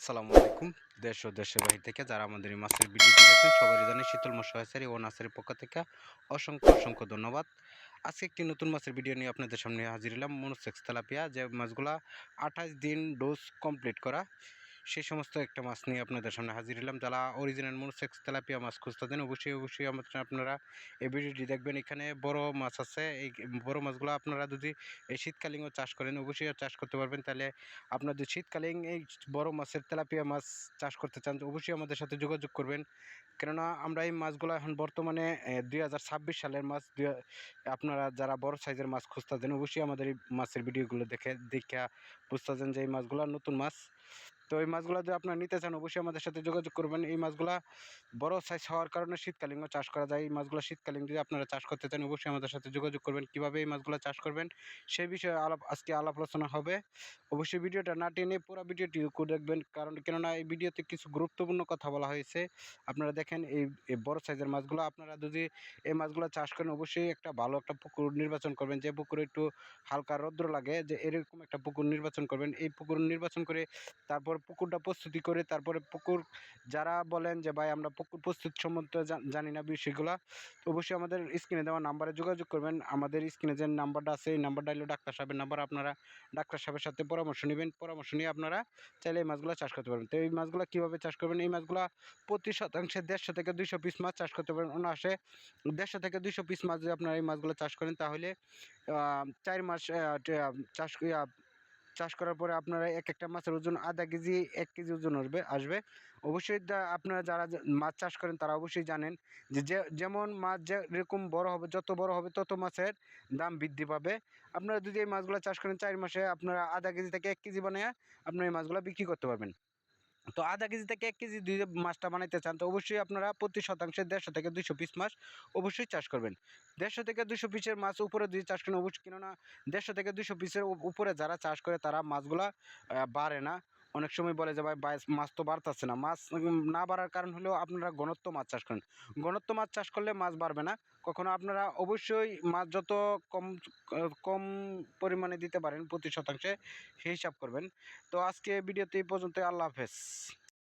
আসসালামু আলাইকুম। দেশ ও দেশের বাহির থেকে যারা আমাদের এই মাছের ভিডিওটি দেখেন সবারই জানে শীতল মশাহারি ও নার্সারির পক্ষ থেকে অসংখ্য অসংখ্য ধন্যবাদ। আজকে একটি নতুন মাছের ভিডিও নিয়ে আপনাদের সামনে হাজির হলাম মনোসেক্স তেলাপিয়া। যে মাছগুলা আঠাশ দিন ডোজ কমপ্লিট করা সেই সমস্ত একটা মাছ নিয়ে আপনাদের সামনে হাজির হলাম। যারা অরিজিনাল মনোসেক্স তেলাপিয়া মাছ খুঁজতে দেন, অবশ্যই অবশ্যই আপনারা এই ভিডিওটি দেখবেন। এখানে বড় মাছ আছে। এই বড় মাছগুলো আপনারা যদি এই শীতকালীনও চাষ করেন, অবশ্যই চাষ করতে পারবেন। তাহলে আপনার যদি শীতকালীন এই বড় মাছের তেলাপিয়া মাছ চাষ করতে চান অবশ্যই আমাদের সাথে যোগাযোগ করবেন। কেননা আমরা এই মাছগুলো এখন বর্তমানে দুই হাজার ছাব্বিশ সালের মাছ আপনারা যারা বড় সাইজের মাছ খুঁজতেছেন অবশ্যই আমাদের এই মাছের ভিডিওগুলো দেখে দেখা বুঝতেছেন যে এই মাছগুলো নতুন মাছ। তো এই মাছগুলো যদি আপনারা নিতে চান, অবশ্যই আমাদের সাথে যোগাযোগ করবেন। এই মাছগুলা বড় সাইজ হওয়ার কারণে শীতকালীনও চাষ করা যায়। এই মাছগুলো শীতকালীন যদি আপনারা চাষ করতে চান, অবশ্যই আমাদের সাথে যোগাযোগ করবেন, কীভাবে এই মাছগুলো চাষ করবেন সেই বিষয়ে আলাপ, আজকে আলাপ আলোচনা হবে। অবশ্যই ভিডিওটা না টেনে পুরো ভিডিওটি দেখবেন, কারণ কেননা এই ভিডিওতে কিছু গুরুত্বপূর্ণ কথা বলা হয়েছে। আপনারা দেখেন এই বড় সাইজের মাছগুলো, আপনারা যদি এই মাছগুলো চাষ করেন, অবশ্যই একটা ভালো একটা পুকুর নির্বাচন করবেন। যে পুকুরে একটু হালকা রৌদ্র লাগে, যে এরকম একটা পুকুর নির্বাচন করবেন। এই পুকুর নির্বাচন করে তারপর পুকুরটা প্রস্তুতি করে, তারপরে পুকুর, যারা বলেন যে, ভাই, আমরা পুকুর প্রস্তুত সম্বন্ধে জানি না বিষয়গুলো অবশ্যই আমাদের স্ক্রিনে দেওয়া নাম্বারে যোগাযোগ করবেন। আমাদের স্ক্রিনে যে নাম্বারটা আছে, এই নাম্বারটা হলো ডাক্তার সাহেবের নাম্বার। আপনারা ডাক্তার সাহেবের সাথে পরামর্শ নেবেন। পরামর্শ নিয়ে আপনারা চাইলে এই মাছগুলো চাষ করতে পারবেন। তো এই মাছগুলো কীভাবে চাষ করবেন? এই মাছগুলো প্রতি শতাংশে দেড়শো থেকে দুইশো পিস মাছ চাষ করতে পারবেন। অনায়াসে দেড়শো থেকে দুইশো পিস মাছ যদি আপনারা এই মাছগুলো চাষ করেন, তাহলে চার মাস চাষ চাষ করার পরে আপনারা এক একটা মাছের ওজন আধা কেজি, এক কেজি ওজন আসবে আসবে। অবশ্যই আপনারা যারা মাছ চাষ করেন, তারা অবশ্যই জানেন যে, যে- যেমন মাছ যেরকম বড় হবে, যত বড় হবে, তত মাছের দাম বৃদ্ধি পাবে। আপনারা যদি এই মাছগুলো চাষ করেন, চার মাসে আপনারা আধা কেজি থেকে এক কেজি বানিয়ে আপনারা এই মাছগুলো বিক্রি করতে পারবেন। তো আধা কেজি থেকে এক কেজি দুই মাছটা বানাইতে চান, তো অবশ্যই আপনারা প্রতি শতাংশে দেড়শো থেকে দুশো পিস মাছ অবশ্যই চাষ করবেন। দেড়শো থেকে দুশো পিসের মাছ উপরে দিয়ে চাষ করেন, অবশ্যই কেননা দেড়শো থেকে দুশো পিসের উপরে যারা চাষ করে তারা মাছগুলা বাড়ে না। অনেক সময় বলে যে, ভাই মাছ তো বাড়তেছে না। মাছ না বাড়ার কারণ হলেও আপনারা ঘনত্ব মাছ চাষ করেন। ঘনত্ব মাছ চাষ করলে মাছ বাড়বে না। কখনো আপনারা অবশ্যই মাছ যত কম কম পরিমাণে দিতে পারেন প্রতি শতাংশে, সেই হিসাব করবেন। তো আজকে ভিডিওতে এই পর্যন্ত আল্লাহ হাফেজ।